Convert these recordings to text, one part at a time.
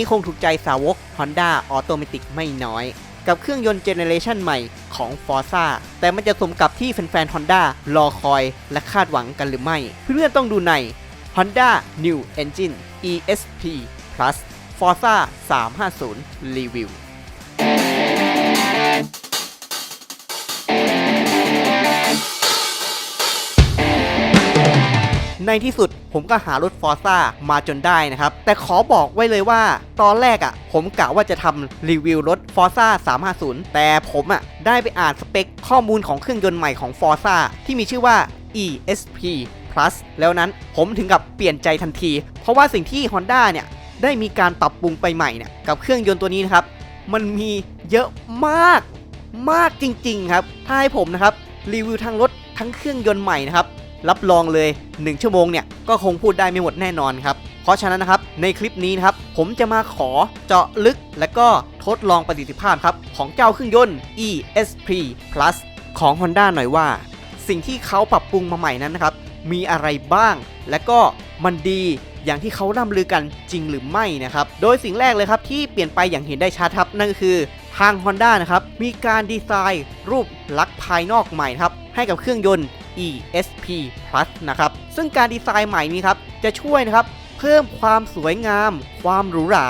นี้คงถูกใจสาวก Honda Automatic ไม่น้อย กับเครื่องยนต์เจเนเรชันใหม่ของ Forza แต่มันจะสมกับที่แฟนๆ Honda รอคอยและคาดหวังกันหรือไม่ เพื่อนๆต้องดูใน Honda New Engine ESP Plus Forza 350 Review ในที่สุดผมก็หารถฟอร์ซ่ามาจนได้นะครับ แต่ขอบอกไว้เลยว่า ตอนแรกอะ่ะ ผมกะว่าจะทำรีวิวรถ f o r z a 350 แต่ผมอะ่ะ ได้ไปอ่านสเปคข้อมูลของเครื่องยนต์ใหม่ของ f o r z a ที่มีชื่อว่า ESP Plus แล้วนั้นผมถึงกับเปลี่ยนใจทันที เพราะว่าสิ่งที่ Honda เนี่ย ได้มีการปรับปรุงไปใหม่เนี่ยกับเครื่องยนต์ตัวนี้นะครับ มันมีเยอะมากมากจริงๆครับ ถ้าให้ผมนะครับรีวิวทั้งรถทั้งเครื่องยนต์ใหม่นะครับ รับรองเลย 1 ชั่วโมงเนี่ยก็คงพูดได้ไม่หมดแน่นอนครับ เพราะฉะนั้นนะครับในคลิปนี้นะครับผมจะมาขอเจาะลึกและก็ทดลองประสิทธิภาพครับของเจ้าเครื่องยนต์ ESP Plus ของ Honda หน่อยว่า สิ่งที่เขาปรับปรุงมาใหม่นั้นนะครับมีอะไรบ้าง และก็มันดีอย่างที่เขาร่ำลือกันจริงหรือไม่นะครับ โดยสิ่งแรกเลยครับที่เปลี่ยนไปอย่างเห็นได้ชัดครับนั่นก็คือทาง Honda นะครับมีการดีไซน์ รูปลักษณ์ภายนอกใหม่ครับให้กับเครื่องยนต์ ESP Plus นะครับ ซึ่งการดีไซน์ใหม่นี้ครับ จะช่วยนะครับ เพิ่มความสวยงาม ความหรูหรา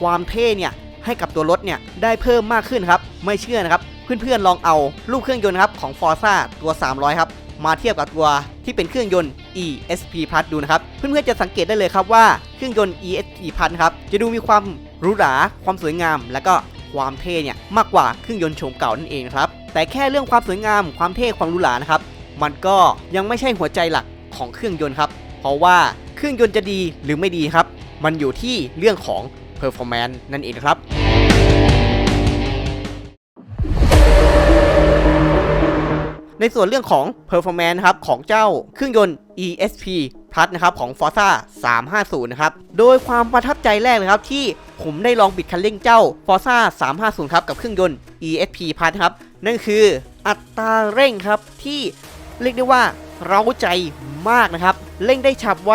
ความเท่เนี่ย ให้กับตัวรถเนี่ย ได้เพิ่มมากขึ้นครับ ไม่เชื่อนะครับ เพื่อนๆลองเอารูปเครื่องยนต์ครับของ Forza ตัว 300 ครับ มาเทียบกับตัวที่เป็นเครื่องยนต์ ESP Plus ดูนะครับ เพื่อนๆจะสังเกตได้เลยครับว่าเครื่องยนต์ ESP Plus ครับ จะดูมีความหรูหรา ความสวยงาม และก็ความเท่เนี่ยมากกว่าเครื่องยนต์โฉมเก่านั่นเองครับ แต่แค่เรื่องความสวยงาม ความเท่ ความหรูหรานะครับ มันก็ยังไม่ใช่หัวใจหลักของเครื่องยนต์ครับ เพราะว่าเครื่องยนต์จะดีหรือไม่ดีครับ มันอยู่ที่เรื่องของ performance นั่นเองครับในส่วนเรื่องของ performance ครับของเจ้าเครื่องยนต์ ESP Plus นะครับของ Forza 350 นะครับ โดยความประทับใจแรกเลยครับที่ผมได้ลองบิดคันเร่งเจ้า Forza 350 ครับกับเครื่องยนต์ ESP Plus นครับ นั่นคืออัตราเร่งครับที่ เรียกได้ว่าเราใจมากนะครับ เร่งได้ฉับไว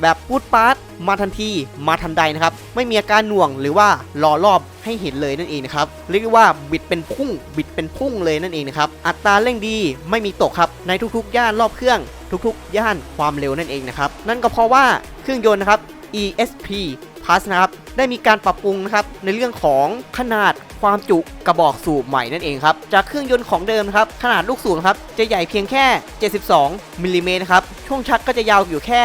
แบบพูดปาร์ตมาทันทีมาทันใดนะครับ ไม่มีอาการหน่วงหรือว่ารอรอบให้เห็นเลยนั่นเองนะครับเรียกได้ว่าบิดเป็นพุ่ง บิดเป็นพุ่งเลยนั่นเองนะครับอัตราเร่งดีไม่มีตกครับในทุกๆ ย่านรอบเครื่อง ทุกๆ ย่านความเร็วนั่นเองนะครับนั่นก็เพราะว่าเครื่องยนต์นะครับ ESP Plus นะครับ ได้มีการปรับปรุงนะครับในเรื่องของขนาดความจุกระบอกสูบใหม่นั่นเองครับจากเครื่องยนต์ของเดิมครับขนาดลูกสูบครับจะใหญ่เพียงแค่ 72มิลลิเมตรครับช่วงชักก็จะยาวอยู่แค่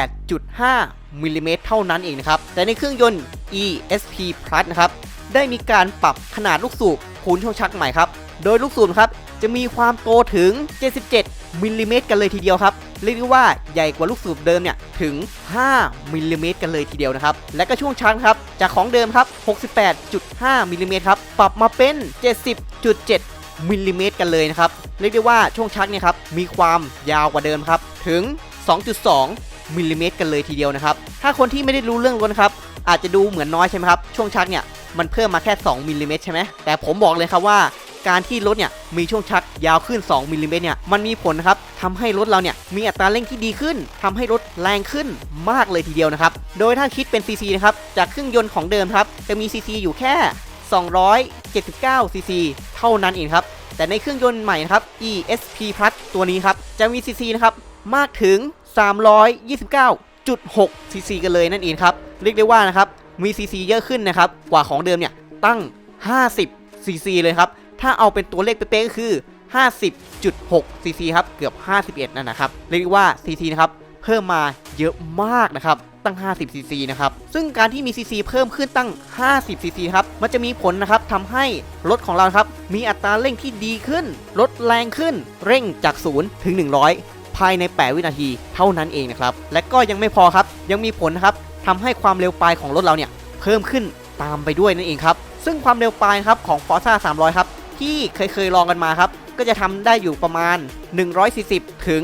68.5มิลลิเมตรเท่านั้นเองนะครับแต่ในเครื่องยนต์ ESP Plus นะครับได้มีการปรับขนาดลูกสูบคูณช่วงชักใหม่ครับโดยลูกสูบครับจะมีความโตถึง 77มิลลิเมตรกันเลยทีเดียวครับ เรียกได้ว่าใหญ่กว่าลูกสูบเดิมเนี่ยถึง 5มิลลิเมตรกันเลยทีเดียวนะครับ และก็ช่วงชักครับจากของเดิมครับ 68.5มิลลิเมตรครับปรับมาเป็น 70.7มิลลิเมตรกันเลยนะครับเรียกได้ว่าช่วงชักเนี่ยครับมีความยาวกว่าเดิมครับถึง 2.2มิลลิเมตรกันเลยทีเดียวนะครับถ้าคนที่ไม่ได้รู้เรื่องรถนครับอาจจะดูเหมือนน้อยใช่ไหมครับช่วงชักเนี่ยมันเพิ่มมาแค่ 2มิลลิเมตรใช่ไหมแต่ผมบอกเลยครับว่า การที่รถเนี่ยมีช่วงชักยาวขึ้น 2มิลลิเมตรเนี่ยมันมีผลนะครับทำให้รถเราเนี่ยมีอัตราเร่งที่ดีขึ้นทำให้รถแรงขึ้นมากเลยทีเดียวนะครับ โดยถ้าคิดเป็นซีซีนะครับจากเครื่องยนต์ของเดิมครับจะมีซีซีอยู่แค่ 279ซีซีเท่านั้นเองครับแต่ในเครื่องยนต์ใหม่นะครับ ESP Plus ตัวนี้ครับจะมีซีซีนะครับมากถึง 329.6ซีซีกันเลยนั่นเองครับเรียกได้ว่านะครับมีซีซีเยอะขึ้นนะครับกว่าของเดิมเนี่ยตั้ง 50ซีซีเลยครับ ถ้าเอาเป็นตัวเลขเป๊ะๆก็คือ 50.6ซีซีครับ เกือบ 51 นั่นนะครับ เรียกว่าซีซีนะครับ เพิ่มมาเยอะมากนะครับ ตั้ง 50ซีซีนะครับ ซึ่งการที่มีซีซีเพิ่มขึ้นตั้ง 50ซีซีครับ มันจะมีผลนะครับทำให้รถของเราครับ มีอัตราเร่งที่ดีขึ้น รถแรงขึ้น เร่งจาก 0 ถึง 100 ภายใน 8 วินาทีเท่านั้นเองนะครับ และก็ยังไม่พอครับ ยังมีผลนะครับทำให้ความเร็วปลายของรถเราเนี่ย เพิ่มขึ้นตามไปด้วยนั่นเองครับ ซึ่งความเร็วปลายครับของ Forza 300 ครับ ที่เคยเคยลองกันมาครับ ก็จะทำได้อยู่ประมาณ 140 ถึง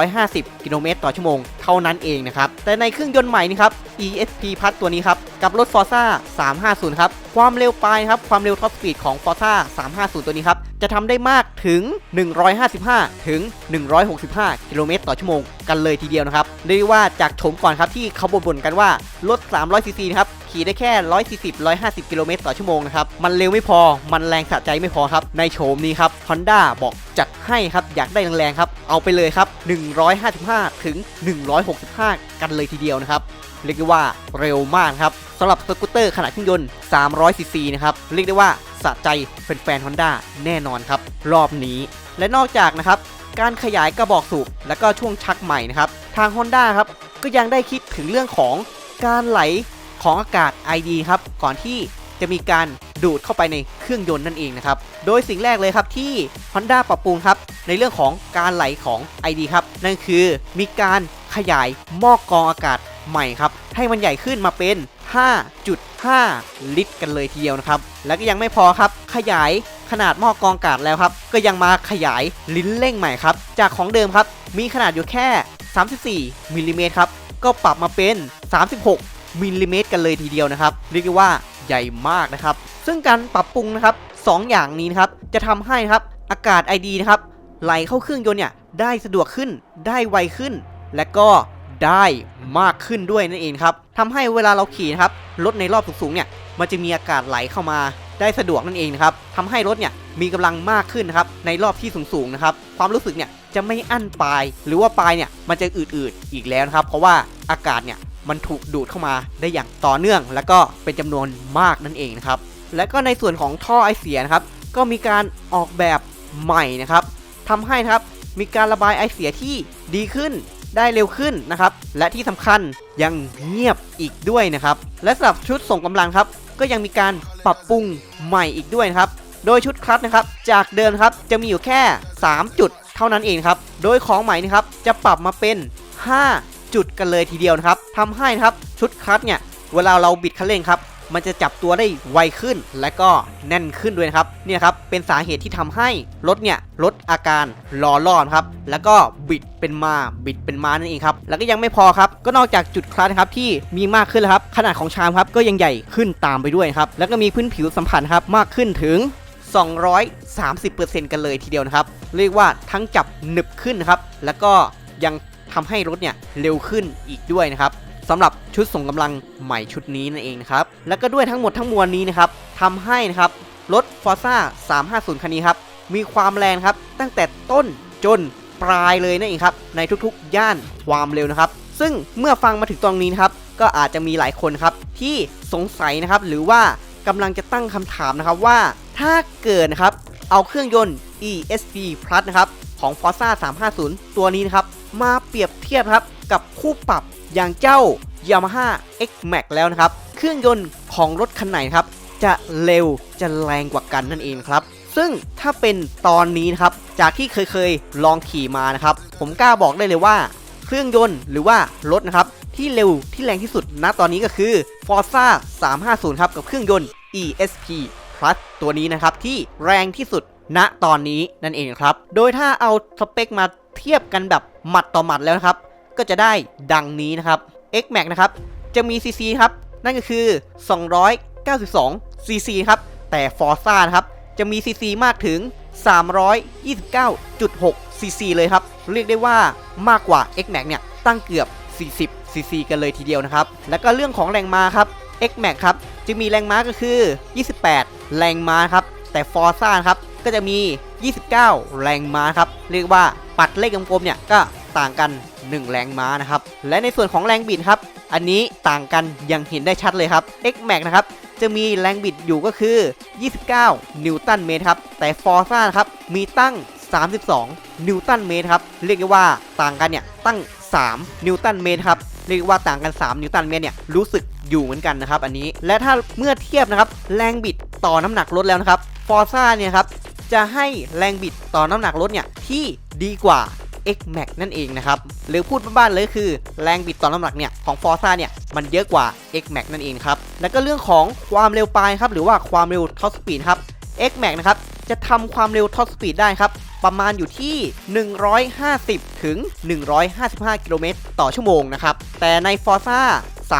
150 กิโลเมตรต่อชั่วโมง เท่านั้นเองนะครับ แต่ในเครื่องยนต์ใหม่นี่ครับ ESP Plus ตัวนี้ครับ กับรถ Forza 350 ครับ ความเร็วปลายครับ ความเร็วท็อปสปีดของ Forza 350 ตัวนี้ครับ จะทำได้มากถึง 155 ถึง 165 กิโลเมตรต่อชั่วโมงกันเลยทีเดียวนะครับเรียกได้ว่าจากโฉมก่อนครับที่เขาบ่นๆกันว่ารถ300ซีซีนะครับขี่ได้แค่ 140 150 กิโลเมตรต่อชั่วโมงนะครับ มันเร็วไม่พอ มันแรงสะใจไม่พอครับ ในโฉมนี้ครับ Honda บอกจัดให้ครับ อยากได้แรงๆครับ เอาไปเลยครับ 155 ถึง 165 กันเลยทีเดียวนะครับ เรียกได้ว่าเร็วมากครับสำหรับสกูตเตอร์ขนาดเครื่องยนต์ 300 ซีซีนะครับ เรียกได้ว่าสะใจแฟนๆ Honda แน่นอนครับ รอบนี้ และนอกจากนะครับ การขยายกระบอกสูบและก็ช่วงชักใหม่นะครับ ทาง Honda ครับ ก็ยังได้คิดถึงเรื่องของการไหล ของอากาศ ID ครับ ก่อนที่จะมีการดูดเข้าไปในเครื่องยนต์นั่นเองนะครับ โดยสิ่งแรกเลยครับที่ Honda ปรับปรุงครับ ในเรื่องของการไหลของ ID ครับ นั่นคือมีการขยายหม้อกรองอากาศใหม่ครับ ให้มันใหญ่ขึ้นมาเป็น 5.5 ลิตร กันเลยทีเดียวนะครับ แล้วก็ยังไม่พอครับ ขยายขนาดหม้อกรองอากาศแล้วครับ ก็ยังมาขยายลิ้นเร่งใหม่ครับ จากของเดิมครับ มีขนาดอยู่แค่ 34มิลลิเมตรครับ ก็ปรับมาเป็น 36 มิลลิเมตรกันเลยทีเดียวนะครับ เรียกได้ว่าใหญ่มากนะครับ ซึ่งการปรับปรุงนะครับสองอย่างนี้นะครับ จะทำให้นะครับอากาศ ID นะครับไหลเข้าเครื่องยนต์เนี่ยได้สะดวกขึ้นได้ไวขึ้น และก็ได้มากขึ้นด้วยนั่นเองครับทำให้เวลาเราขี่นะครับรถในรอบสูงๆเนี่ยมันจะมีอากาศไหลเข้ามาได้สะดวกนั่นเองนะครับทำให้รถเนี่ยมีกำลังมากขึ้นนะครับในรอบที่สูงๆนะครับความรู้สึกเนี่ยจะไม่อั้นปลาย หรือว่าปลายเนี่ยมันจะอืดๆอีกแล้วนะครับ เพราะว่าอากาศเนี่ย มันถูกดูดเข้ามาได้อย่างต่อเนื่อง และก็เป็นจำนวนมากนั่นเองนะครับและก็ในส่วนของท่อไอเสียนะครับ ก็มีการออกแบบใหม่นะครับทำให้นะครับมีการระบายไอเสียที่ดีขึ้นได้เร็วขึ้นนะครับ และที่สำคัญยังเงียบอีกด้วยนะครับ และสำหรับชุดส่งกำลังครับ ก็ยังมีการปรับปรุงใหม่อีกด้วยนะครับ โดยชุดคลัตนะครับ จากเดิมครับจะมีอยู่แค่ 3 จุดเท่านั้นเองครับ โดยของใหม่นะครับจะปรับมาเป็น 5 จุดกันเลยทีเดียวนะครับทำให้นะครับชุดคลัตช์เนี่ยเวลาเราบิดคันเร่งครับมันจะจับตัวได้ไวขึ้นและก็แน่นขึ้นด้วยนะครับเนี่ยครับเป็นสาเหตุที่ทำให้รถเนี่ยลดอาการรอรอดครับแล้วก็บิดเป็นมาบิดเป็นมานั่นเองครับแล้วก็ยังไม่พอครับก็นอกจากจุดคลัตช์ครับที่มีมากขึ้นแล้วครับขนาดของชามครับก็ยังใหญ่ขึ้นตามไปด้วยครับแล้วก็มีพื้นผิวสัมผัสครับมากขึ้นถึง 230%กันเลยทีเดียวนะครับเรียกว่าทั้งจับหนึบขึ้นนะครับแล้วก็ยัง ทำให้รถเนี่ยเร็วขึ้นอีกด้วยนะครับสำหรับชุดส่งกำลังใหม่ชุดนี้นั่นเองนะครับแล้วก็ด้วยทั้งหมดทั้งมวลนี้นะครับทำให้นะครับรถ Forza 350 คันนี้ครับมีความแรงครับตั้งแต่ต้นจนปลายเลยนั่นเองครับในทุกๆ ย่านความเร็วนะครับ ซึ่งเมื่อฟังมาถึงตรงนี้นะครับก็อาจจะมีหลายคนครับที่สงสัยนะครับหรือว่ากำลังจะตั้งคำถามนะครับว่าถ้าเกิดนะครับเอาเครื่องยนต์ ESP Plus นะครับของ Forza 350 ตัวนี้นะครับ มาเปรียบเทียบครับกับคู่ปรับอย่างเจ้า Yamaha X Max แล้วนะครับ เครื่องยนต์ของรถคันไหนครับ จะเร็วจะแรงกว่ากันนั่นเองครับ ซึ่งถ้าเป็นตอนนี้นะครับ จากที่เคยเคยๆลองขี่มานะครับ ผมกล้าบอกได้เลยว่า เครื่องยนต์หรือว่ารถนะครับ ที่เร็วที่แรงที่สุดณตอนนี้ก็คือ Forza 350 ครับ กับเครื่องยนต์ ESP Plus ตัวนี้นะครับที่แรงที่สุดณตอนนี้นั่นเองครับ โดยถ้าเอาสเปคมา เทียบกันแบบหมัดต่อหมัดแล้วนะครับ ก็จะได้ดังนี้นะครับ X Max นะครับ จะมี CC ครับ นั่นก็คือ 292 CC ครับ แต่ Forza นะครับ จะมี CC มากถึง 329.6 CC เลยครับ เรียกได้ว่ามากกว่า X Max เนี่ย ตั้งเกือบ 40 CC กันเลยทีเดียวนะครับ แล้วก็เรื่องของแรงม้าครับ X Max ครับ จะมีแรงม้าก็คือ 28 แรงม้าครับ แต่ Forza ครับ ก็จะมี 29 แรงม้าครับ เรียกว่าปัดเลขกลมๆเนี่ยก็ต่างกัน 1 แรงม้านะครับ และในส่วนของแรงบิดครับ อันนี้ต่างกันอย่างเห็นได้ชัดเลยครับ X Max นะครับ จะมีแรงบิดอยู่ก็คือ 29 นิวตันเมตรครับ แต่ Forza ครับ มีตั้ง 32 นิวตันเมตรครับ เรียกว่าต่างกันเนี่ยตั้ง 3 นิวตันเมตรครับ เรียกว่าต่างกัน 3 นิวตันเมตรเนี่ยรู้สึกอยู่เหมือนกันนะครับ อันนี้ และถ้าเมื่อเทียบนะครับ แรงบิดต่อน้ำหนักรถแล้วนะครับ Forza เนี่ยครับ จะให้แรงบิดต่อน้ำหนักรถเนี่ยที่ดีกว่า X Max นั่นเองนะครับ หรือพูดบ้านๆเลยคือแรงบิดต่อน้ำหนักเนี่ยของ Forza เนี่ยมันเยอะกว่า X Max นั่นเองครับ แล้วก็เรื่องของความเร็วปลายครับหรือว่าความเร็วท็อปสปีดครับ X Max นะครับจะทำความเร็วท็อปสปีดได้ครับประมาณอยู่ที่ 150 ถึง 155 กิโลเมตรต่อชั่วโมงนะครับ แต่ใน Forza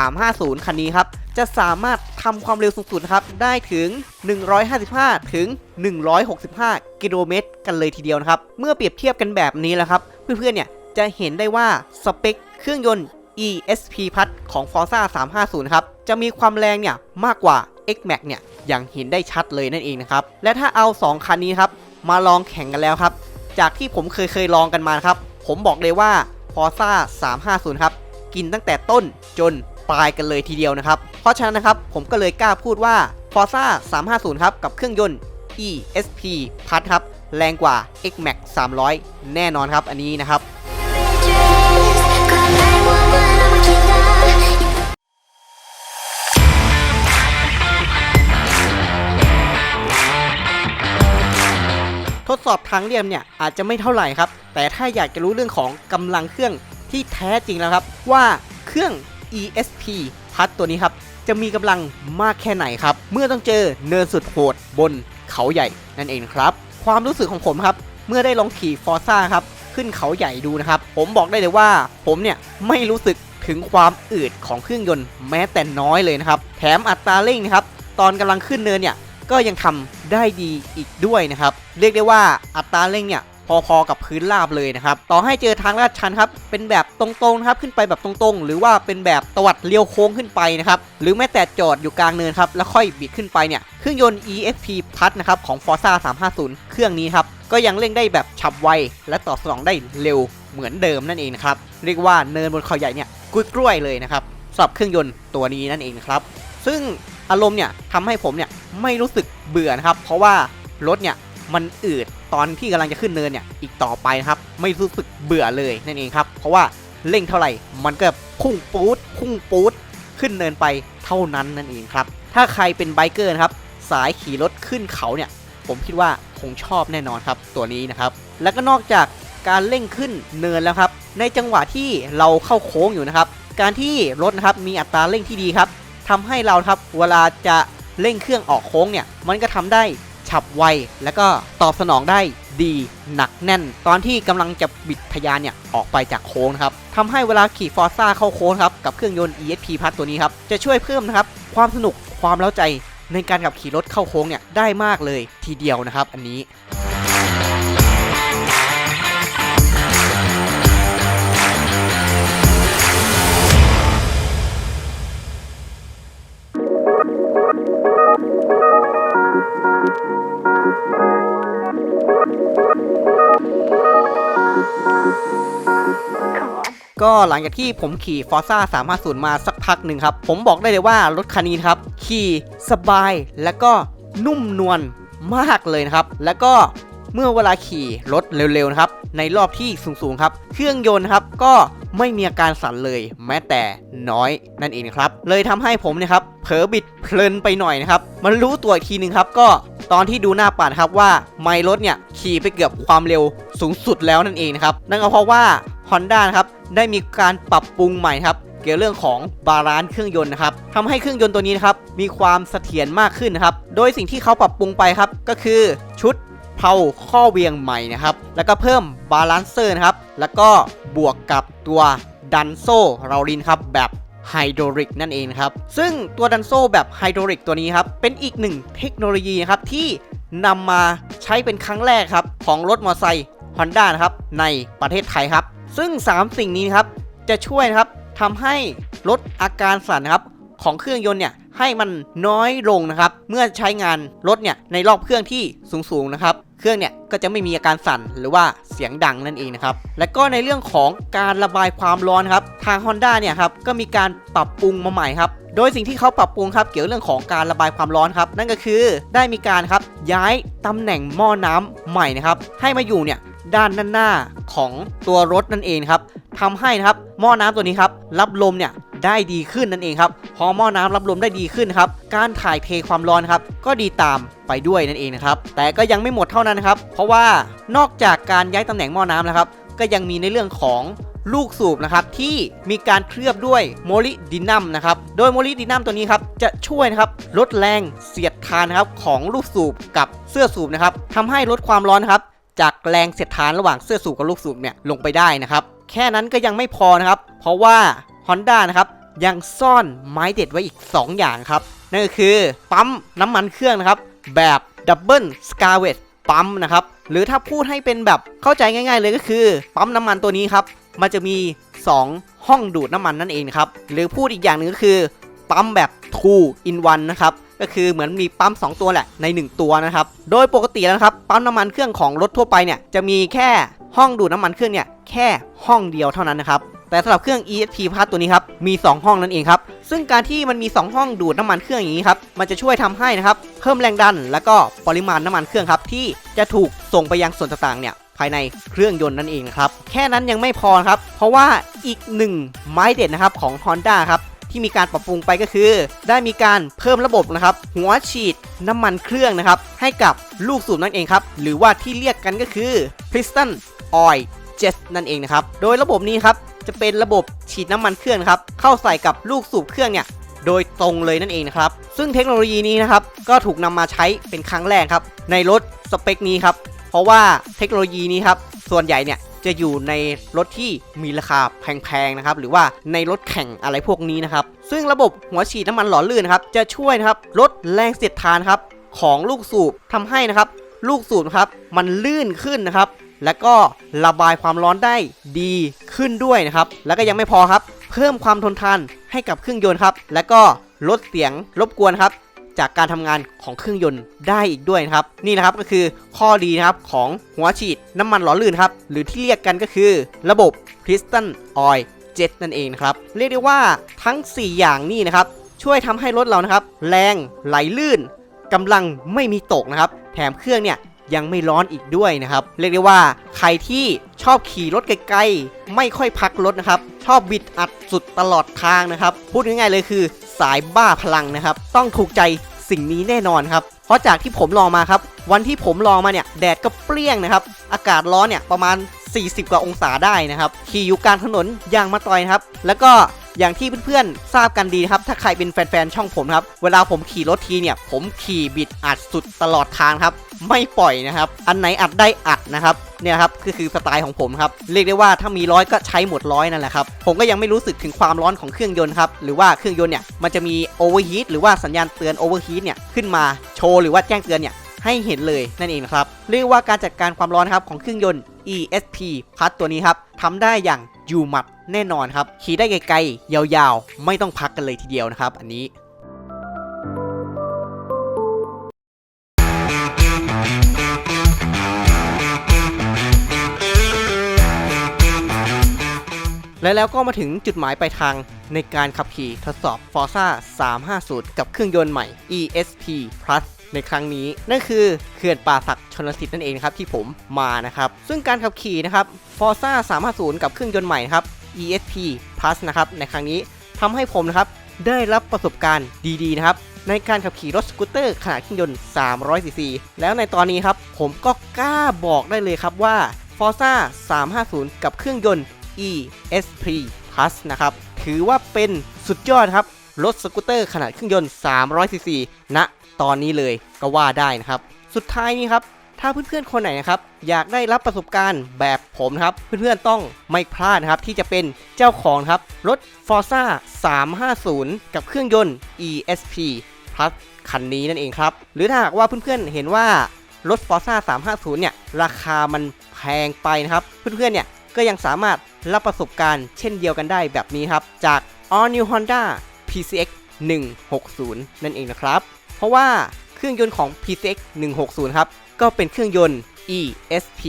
350 คันนี้ครับ จะสามารถทำความเร็วสูงสุดนะครับได้ถึง 155 ถึง 165 กิโลเมตร กันเลยทีเดียวนะครับ เมื่อเปรียบเทียบกันแบบนี้แล้วครับ เพื่อนๆเนี่ยจะเห็นได้ว่าสเปคเครื่องยนต์ ESP Plus ของ Forza 350 ครับ จะมีความแรงเนี่ยมากกว่า X-Max เนี่ยอย่างเห็นได้ชัดเลยนั่นเองนะครับ และถ้าเอา 2 คันนี้ครับ มาลองแข่งกันแล้วครับ จากที่ผมเคยเคยลองกันมาครับ ผมบอกเลยว่า Forza 350 ครับ กินตั้งแต่ต้นจน ปลายกันเลยทีเดียวนะครับ เพราะฉะนั้นนะครับผมก็เลยกล้าพูดว่า Forza 350 ครับ กับเครื่องยนต์ ESP พัดครับ แรงกว่า X-Max 300 แน่นอนครับ อันนี้นะครับทดสอบทางเรียบเนี่ยอาจจะไม่เท่าไหร่ครับ แต่ถ้าอยากจะรู้เรื่องของกำลังเครื่องที่แท้จริงแล้วครับ ว่าเครื่อง ESP พัดตัวนี้ครับ จะมีกำลังมากแค่ไหนครับ เมื่อต้องเจอเนินสุดโหดบนเขาใหญ่นั่นเองครับ ความรู้สึกของผมครับ เมื่อได้ลองขี่ฟอร์ซ่าครับ ขึ้นเขาใหญ่ดูนะครับ ผมบอกได้เลยว่า ผมเนี่ยไม่รู้สึกถึงความอืดของเครื่องยนต์แม้แต่น้อยเลยนะครับ แถมอัตราเร่งนะครับ ตอนกำลังขึ้นเนินเนี่ยก็ยังทำได้ดีอีกด้วยนะครับ เรียกได้ว่าอัตราเร่งเนี่ย พอๆกับพื้นราบเลยนะครับต่อให้เจอทางลาดชันครับเป็นแบบตรงๆนะครับขึ้นไปแบบตรงๆ หรือว่าเป็นแบบตวัดเลี้ยวโค้งขึ้นไปนะครับหรือแม้แต่จอดอยู่กลางเนินครับแล้วค่อยบิดขึ้นไปเนี่ยเครื่องยนต์ ESP พัดนะครับของ Forza 350 เครื่องนี้ครับก็ยังเร่งได้แบบฉับไว และตอบสนองได้เร็วเหมือนเดิมนั่นเองนะครับเรียกว่าเนินบนเขาใหญ่เนี่ยกล้วยเลยนะครับสำหรับเครื่องยนต์ตัวนี้นั่นเองครับซึ่งอารมณ์เนี่ยทำให้ผมเนี่ยไม่รู้สึกเบื่อนะครับเพราะว่ารถเนี่ยมันอืด ตอนที่กำลังจะขึ้นเนินเนี่ยอีกต่อไปนะครับไม่รู้สึกเบื่อเลยนั่นเองครับ เพราะว่าเร่งเท่าไหร่ มันก็พุ่งปูดพุ่งปูดขึ้นเนินไปเท่านั้นนั่นเองครับ ถ้าใครเป็นไบเกอร์นะครับสายขี่รถขึ้นเขาเนี่ย ผมคิดว่าคงชอบแน่นอนครับตัวนี้นะครับ แล้วก็นอกจากการเร่งขึ้นเนินแล้วครับ ในจังหวะที่เราเข้าโค้งอยู่นะครับ การที่รถนะครับมีอัตราเร่งที่ดีครับทำให้เราครับเวลาจะเร่งเครื่องออกโค้งเนี่ย มันก็ทำได้ ฉับไว แล้วก็ตอบสนองได้ดีหนักแน่น ตอนที่กำลังจะบิดทยานเนี่ย ออกไปจากโค้งครับทำให้เวลาขี่ฟอร์ซ่าเข้าโค้งครับ กับเครื่องยนต์ ESP พัทตัวนี้ครับ จะช่วยเพิ่มนะครับ ความสนุกความเล้าใจในการขับขี่รถเข้าโค้งเนี่ยได้มากเลยทีเดียวนะครับ อันนี้ ก็หลังจากที่ผมขี่ Forza 350 มาสักพักหนึ่งครับ ผมบอกได้เลยว่ารถคันนี้ครับ ขี่สบายและก็นุ่มนวลมากเลยนะครับ แล้วก็เมื่อเวลาขี่รถเร็วๆนะครับ ในรอบที่สูงๆครับ เครื่องยนต์ครับก็ไม่มีอาการสั่นเลยแม้แต่น้อยนั่นเองครับ เลยทำให้ผมเนะครับเผลอบิดเพลินไปหน่อยนะครับ มันรู้ตัวอีกทีนึงครับ ก็ตอนที่ดูหน้าปัดครับว่าไมล์รถเนี่ยขี่ไปเกือบความเร็วสูงสุดแล้วนั่นเองครับนั่นก็เพราะว่า Honda นะครับได้มีการปรับปรุงใหม่ครับเกี่ยวเรื่องของบาลานซ์เครื่องยนต์นะครับทำให้เครื่องยนต์ตัวนี้นะครับมีความเสถียรมากขึ้นนะครับโดยสิ่งที่เขาปรับปรุงไปครับก็คือชุดเพลาข้อเวียงใหม่นะครับแล้วก็เพิ่มบาลานเซอร์นะครับแล้วก็บวกกับตัวดันโซ่เราลินครับแบบไฮดรลิกนั่นเองครับ ซึ่งตัวดันโซ่แบบไฮดรลิกตัวนี้ครับ เป็นอีกหนึ่งเทคโนโลยีนะครับที่นำมาใช้เป็นครั้งแรกครับ ของรถมอเตอร์ไซค์ Honda นะครับ ในประเทศไทยครับ ซึ่ง 3 สิ่งนี้นครับจะช่วยนะครับทำให้ลดอาการสั่นนะครับของเครื่องยนต์เนี่ยให้มันน้อยลงนะครับ เมื่อใช้งานรถเนี่ยในรอบเครื่องที่สูงๆนะครับ เครื่องเนี่ยก็จะไม่มีอาการสั่นหรือว่าเสียงดังนั่นเองนะครับ และก็ในเรื่องของการระบายความร้อนครับ ทาง Honda เนี่ยครับก็มีการปรับปรุงมาใหม่ครับ โดยสิ่งที่เขาปรับปรุงครับเกี่ยวเรื่องของการระบายความร้อนครับ นั่นก็คือได้มีการครับย้ายตำแหน่งหม้อน้ำใหม่นะครับให้มาอยู่เนี่ย ด้านหน้าของตัวรถนั่นเองครับทำให้นะครับหม้อน้ำตัวนี้ครับรับลมเนี่ยได้ดีขึ้นนั่นเองครับพอหม้อน้ำรับลมได้ดีขึ้นครับการถ่ายเทความร้อนครับก็ดีตามไปด้วยนั่นเองนะครับแต่ก็ยังไม่หมดเท่านั้นนะครับเพราะว่านอกจากการย้ายตำแหน่งหม้อน้ำแล้วครับก็ยังมีในเรื่องของลูกสูบนะครับที่มีการเคลือบด้วยโมลิดินัมนะครับโดยโมลิดินัมตัวนี้ครับจะช่วยนะครับลดแรงเสียดทานนะครับของลูกสูบกับเสื้อสูบนะครับทำให้ลดความร้อนนครับ จากแรงเสียดทานระหว่างเสื้อสูบกับลูกสูบเนี่ยลงไปได้นะครับ แค่นั้นก็ยังไม่พอนะครับ เพราะว่า Honda นะครับยังซ่อนไม้เด็ดไว้อีก 2 อย่างครับ นั่นก็คือปั๊มน้ำมันเครื่องนะครับ แบบดับเบิลสกาเวตปั๊มนะครับ หรือถ้าพูดให้เป็นแบบเข้าใจง่ายๆเลยก็คือ ปั๊มน้ำมันตัวนี้ครับ มันจะมี 2 ห้องดูดน้ำมันนั่นเองครับ หรือพูดอีกอย่างหนึ่งก็คือ ปั๊มแบบ2 in 1นะครับ ก็คือเหมือนมีปั๊ม 2 ตัวแหละใน 1 ตัวนะครับ โดยปกติแล้วนะครับปั๊มน้ำมันเครื่องของรถทั่วไปเนี่ยจะมีแค่ห้องดูดน้ำมันเครื่องเนี่ยแค่ห้องเดียวเท่านั้นนะครับแต่สำหรับเครื่อง ESP Plus ตัวนี้ครับ มี 2 ห้องนั่นเองครับ ซึ่งการที่มันมี 2 ห้องดูดน้ำมันเครื่องอย่างนี้ครับ มันจะช่วยทำให้นะครับ เพิ่มแรงดัน แล้วก็ปริมาณน้ำมันเครื่องครับ ที่จะถูกส่งไปยังส่วนต่างๆเนี่ย ภายในเครื่องยนต์นั่นเองครับ แค่นั้นยังไม่พอครับ เพราะว่าอีกหนึ่งไม้เด็ดนะครับของ Honda ครับ ที่มีการปรับปรุงไปก็คือ ได้มีการเพิ่มระบบนะครับหัวฉีดน้ำมันเครื่องนะครับให้กับลูกสูบนั่นเองครับหรือว่าที่เรียกกันก็คือ piston oil jet นั่นเองนะครับโดยระบบนี้ครับจะเป็นระบบฉีดน้ำมันเครื่องครับเข้าใส่กับลูกสูบเครื่องเนี่ยโดยตรงเลยนั่นเองนะครับ ซึ่งเทคโนโลยีนี้นะครับ ก็ถูกนำมาใช้เป็นครั้งแรกครับ ในรถสเปคนี้ครับ เพราะว่าเทคโนโลยีนี้ครับ ส่วนใหญ่เนี่ย จะอยู่ในรถที่มีราคาแพงๆนะครับหรือว่าในรถแข่งอะไรพวกนี้นะครับซึ่งระบบหัวฉีดน้ำมันหล่อลื่นนะครับจะช่วยนะครับลดแรงเสียดทานครับของลูกสูบทำให้นะครับลูกสูบนครับมันลื่นขึ้นนะครับแล้วก็ระบายความร้อนได้ดีขึ้นด้วยนะครับแล้วก็ยังไม่พอครับ เพิ่มความทนทานให้กับเครื่องยนต์ครับแล้วก็ลดเสียงรบกวนครับ จากการทำงานของเครื่องยนต์ได้อีกด้วยนะครับ นี่นะครับก็คือข้อดีนะครับของหัวฉีดน้ำมันหล่อลื่นครับ หรือที่เรียกกันก็คือระบบ Piston Oil Jet นั่นเองครับ เรียกได้ว่าทั้ง 4 อย่างนี่นะครับ ช่วยทำให้รถเรานะครับ แรงไหลลื่นกำลังไม่มีตกนะครับ แถมเครื่องเนี่ยยังไม่ร้อนอีกด้วยนะครับ เรียกได้ว่าใครที่ชอบขี่รถไกลๆ ไม่ค่อยพักรถนะครับ ชอบบิดอัดสุดตลอดทางนะครับ พูดง่ายๆเลยคือ สายบ้าพลังนะครับ ต้องถูกใจ สิ่งนี้แน่นอนครับ เพราะจากที่ผมลองมาครับ วันที่ผมลองมาเนี่ยแดดก็เปรี้ยงนะครับ อากาศร้อนเนี่ยประมาณ 40 กว่าองศาได้นะครับ ขี่อยู่กลางถนนยางมาต่อยครับ แล้วก็อย่างที่เพื่อนๆ ทราบกันดีครับ ถ้าใครเป็นแฟนๆ ช่องผมครับ เวลาผมขี่รถทีเนี่ย ผมขี่บิดอัดสุดตลอดทางครับ ไม่ปล่อยนะครับ อันไหนอัดได้อัดนะครับเนี่ยครับคือคือสไตล์ของผมครับเรียกได้ว่าถ้ามีร้อยก็ใช้หมดร้อยนั่นแหละครับผมก็ยังไม่รู้สึกถึงความร้อนของเครื่องยนต์ครับหรือว่าเครื่องยนต์เนี่ยมันจะมีโอเวอร์ฮีทหรือว่าสัญญาณเตือนโอเวอร์ฮีทเนี่ยขึ้นมาโชว์หรือว่าแจ้งเตือนเนี่ยให้เห็นเลยนั่นเองครับเรียกว่าการจัดการความร้อนครับของเครื่องยนต์ ESP พัดตัวนี้ครับทำได้อย่างอยู่หมัดแน่นอนครับขี่ได้ไกลๆยาวๆ ไม่ต้องพักกันเลยทีเดียวนะครับ อันนี้ และแล้วก็มาถึงจุดหมายปลายทางในการขับขี่ทดสอบ Forza 350 กับเครื่องยนต์ใหม่ ESP Plus ในครั้งนี้นั่นคือเขื่อนป่าศักชนสิทธิ์นั่นเองครับที่ผมมานะครับซึ่งการขับขี่นะครับ Forza 350 กับเครื่องยนต์ใหม่ครับ ESP Plus นะครับในครั้งนี้ทำให้ผมนะครับได้รับประสบการณ์ดีๆนะครับในการขับขี่รถสกูตเตอร์ขนาดเครื่องยนต์ 300ซีซีแล้วในตอนนี้ครับผมก็กล้าบอกได้เลยครับว่า Forza 350 กับเครื่องยนต์ ESP Plus นะครับ ถือว่าเป็นสุดยอดครับ รถสกูตเตอร์ขนาดเครื่องยนต์ 300ซีซีณตอนนี้เลยก็ว่าได้นะครับ สุดท้ายนี้ครับ ถ้าเพื่อนๆ คนไหนนะครับ อยากได้รับประสบการณ์แบบผมครับ เพื่อนๆ ต้องไม่พลาดนะครับ ที่จะเป็นเจ้าของครับ รถ Forza 350 กับเครื่องยนต์ ESP Plus คันนี้นั่นเองครับ หรือถ้าหากว่าเพื่อนๆ เห็นว่ารถ Forza 350 เนี่ย ราคามันแพงไปนะครับ เพื่อนๆ เนี่ย ก็ยังสามารถรับประสบการณ์เช่นเดียวกันได้แบบนี้ครับ จาก All New Honda PCX 160 นั่นเองนะครับ เพราะว่าเครื่องยนต์ของ PCX 160 ครับ ก็เป็นเครื่องยนต์ ESP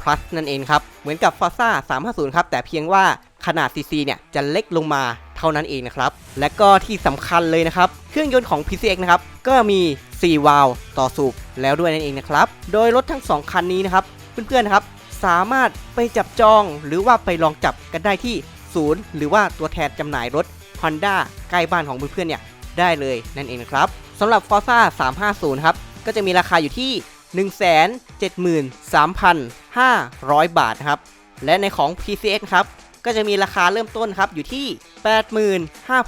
Plus นั่นเองครับ เหมือนกับ Forza 350 ครับ แต่เพียงว่าขนาด CC เนี่ยจะเล็กลงมาเท่านั้นเองนะครับ และก็ที่สำคัญเลยนะครับ เครื่องยนต์ของ PCX นะครับ ก็มี 4 วาล์วต่อสูบแล้วด้วยนั่นเองนะครับ โดยรถทั้ง 2 คันนี้นะครับ เพื่อนๆนะครับ สามารถไปจับจองหรือว่าไปลองจับกันได้ที่ศูนย์ หรือว่าตัวแทนจำหน่ายรถ Honda ใกล้บ้านของเพื่อนๆเนี่ยได้เลยนั่นเองครับสำหรับ Forza 350 ครับ ก็จะมีราคาอยู่ที่ 173,500 บาทครับ และในของ PCX ครับ ก็จะมีราคาเริ่มต้นครับอยู่ที่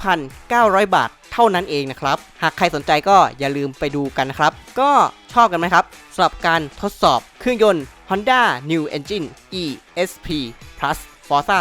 85,900 บาท เท่านั้นเองนะครับ หากใครสนใจก็อย่าลืมไปดูกันนะครับ ก็ชอบกันไหมครับสำหรับการทดสอบเครื่องยนต์ Honda New Engine ESP Plus Forza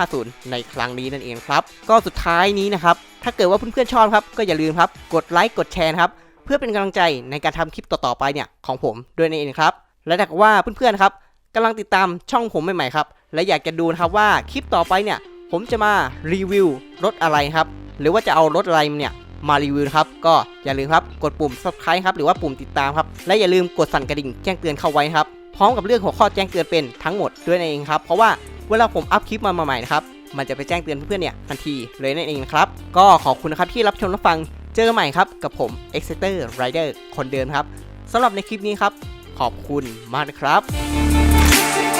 350 ในครั้งนี้นั่นเองครับ ก็สุดท้ายนี้นะครับ ถ้าเกิดว่าเพื่อนๆชอบครับ ก็อย่าลืมครับ กดไลค์ กดแชร์ครับ เพื่อเป็นกำลังใจในการทำคลิปต่อๆไปเนี่ยของผมด้วยนั่นเองครับ และถ้าเกิดว่าเพื่อนๆครับกำลังติดตามช่องผมใหม่ๆครับ และอยากจะดูนะครับว่าคลิปต่อไปเนี่ย ผมจะมารีวิวรถอะไรครับ หรือว่าจะเอารถอะไรเนี่ยมารีวิวครับ ก็อย่าลืมครับกดปุ่ม subscribe ครับหรือว่าปุ่มติดตามครับ และอย่าลืมกดสั่นกระดิ่งแจ้งเตือนเข้าไว้ครับพร้อมกับเรื่องหัวข้อแจ้งเตือนเป็นทั้งหมดด้วยนั่นเองครับ เพราะว่าเวลาผมอัพคลิปมาใหม่ๆนะครับมันจะไปแจ้งเตือนเพื่อนๆเนี่ยทันทีเลยนั่นเองครับ ก็ขอบคุณนะครับที่รับชมรับฟังเจอกันใหม่ครับ กับผม Exeter Rider คนเดิมครับสำหรับในคลิปนี้ครับ ขอบคุณมากนะครับ